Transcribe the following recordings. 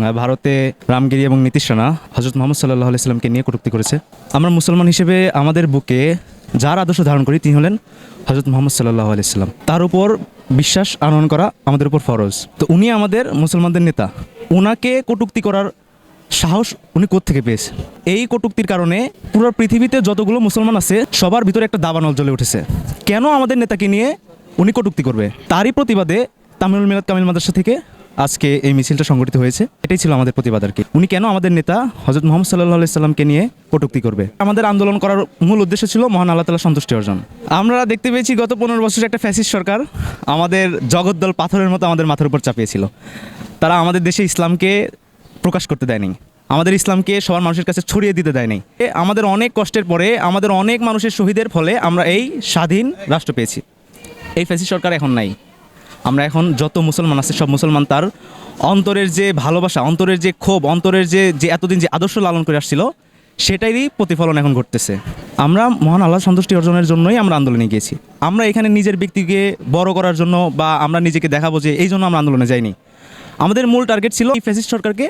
ভারতে রামগিরি এবং নীতিশ রানা হজরত মোহাম্মদ সাল্লাহ আলাইস্লামকে নিয়ে কটূক্তি করেছে। আমরা মুসলমান হিসেবে আমাদের বুকে যার আদর্শ ধারণ করি তিনি হলেন হজরত মোহাম্মদ সাল্লাহ আলাইস্লাম তার উপর বিশ্বাস, আনয়ন করা আমাদের উপর ফরজ। তো উনি আমাদের মুসলমানদের নেতা। ওনাকে কটূক্তি করার সাহস উনি থেকে পেয়েছে? এই কটুক্তির কারণে পুরো পৃথিবীতে যতগুলো মুসলমান আছে, সবার ভিতরে একটা দাবানল জ্বলে উঠেছে। কেন আমাদের নেতাকে নিয়ে উনি কটুক্তি করবে? তারই প্রতিবাদে তামিল মিলাদ কামিল মাদ্রাসা থেকে আজকে এই মিছিলটা সংগঠিত হয়েছে, এটাই ছিল আমাদের প্রতিবাদ আর কি। উনি কেন আমাদের নেতা হজরত মোহাম্মদ সাল্লাহ সাল্লামকে নিয়ে কটুক্তি করবে? আমাদের আন্দোলন করার মূল উদ্দেশ্য ছিল মহান আল্লাহ তালা সন্তুষ্টি অর্জন। আমরা দেখতে পেয়েছি গত পনেরো বছর একটা ফ্যাসিস্ট সরকার আমাদের জগদ্দল পাথরের মতো আমাদের মাথার উপর চাপিয়েছিল। তারা আমাদের দেশে ইসলামকে প্রকাশ করতে দেয়নি। আমাদের ইসলামকে সবার মানুষের কাছে ছড়িয়ে দিতে দেয়নি। আমাদের অনেক কষ্টের পরে আমাদের অনেক মানুষের শহীদের ফলে আমরা এই স্বাধীন রাষ্ট্র পেয়েছি। এই ফ্যাসি সরকার এখন নাই। আমরা এখন যত মুসলমান আছে, সব মুসলমান তার অন্তরের যে ভালোবাসা, অন্তরের যে ক্ষোভ, অন্তরের যে যে এতদিন যে আদর্শ লালন করে আসছিল, সেটারই প্রতিফলন এখন ঘটতেছে। আমরা মহান আল্লাহ সন্তুষ্টি অর্জনের জন্যই আমরা আন্দোলনে গিয়েছি। আমরা এখানে নিজের ব্যক্তিকে বড় করার জন্য বা আমরা নিজেকে দেখাবো যে এই জন্য আমরা আন্দোলনে যাইনি। আমাদের মূল টার্গেট ছিল এই ফ্যাসিস্ট সরকারকে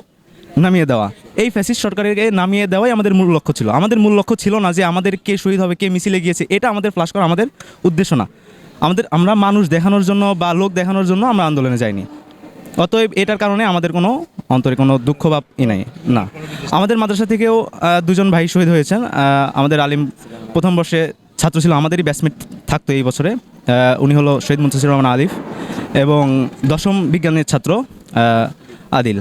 নামিয়ে দেওয়া। এই ফ্যাসিস্ট সরকারকে নামিয়ে দেওয়াই আমাদের মূল লক্ষ্য ছিল। আমাদের মূল লক্ষ্য ছিল না যে আমাদের কে শহীদ হবে, কে মিছিলে গিয়েছে, এটা আমাদের ফ্লাশ করা আমাদের উদ্দেশ্য না। আমাদের, আমরা মানুষ দেখানোর জন্য বা লোক দেখানোর জন্য আমরা আন্দোলনে যাইনি। অতএব এটার কারণে আমাদের কোনো অন্তরে কোনো দুঃখ বা ই নাই, না। আমাদের মাদ্রাসা থেকেও দুজন ভাই শহীদ হয়েছেন। আমাদের আলিম প্রথম বর্ষে ছাত্র ছিল, আমাদেরই ব্যাচমেট থাকতো এই বছরে। উনি হলো শহীদ মুন্তাসির রহমান আলিফ এবং দশম বিজ্ঞানের ছাত্র আদিল।